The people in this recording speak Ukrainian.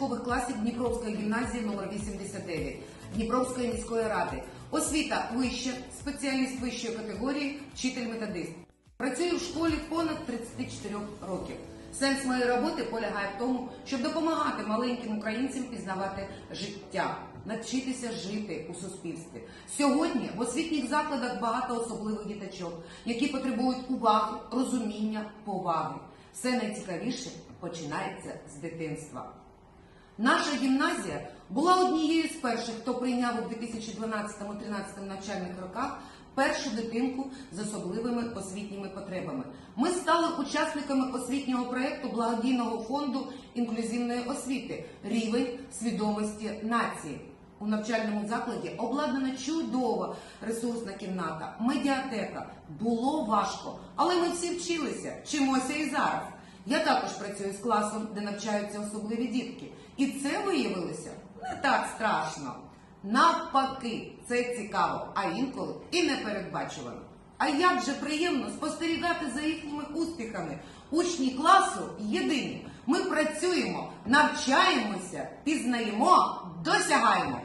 початкових класів Дніпровської гімназії номер 89 Дніпровської міської ради. Освіта вища, спеціаліст вищої категорії, вчитель-методист. Працюю в школі понад 34 років. Сенс моєї роботи полягає в тому, щоб допомагати маленьким українцям пізнавати життя, навчитися жити у суспільстві. Сьогодні в освітніх закладах багато особливих діточок, які потребують уваги, розуміння, поваги. Все найцікавіше починається з дитинства. Наша гімназія була однією з перших, хто прийняв у 2012-2013 навчальних роках першу дитинку з особливими освітніми потребами. Ми стали учасниками освітнього проєкту благодійного фонду інклюзивної освіти Рівень свідомості нації. У навчальному закладі обладнана чудова ресурсна кімната, медіатека. Було важко, але ми всі вчилися, вчимося і зараз. Я також працюю з класом, де навчаються особливі дітки. І це виявилося не так страшно. Навпаки, це цікаво, а інколи і непередбачувано. А як же приємно спостерігати за їхніми успіхами. Учні класу єдині. Ми працюємо, навчаємося, пізнаємо, досягаємо.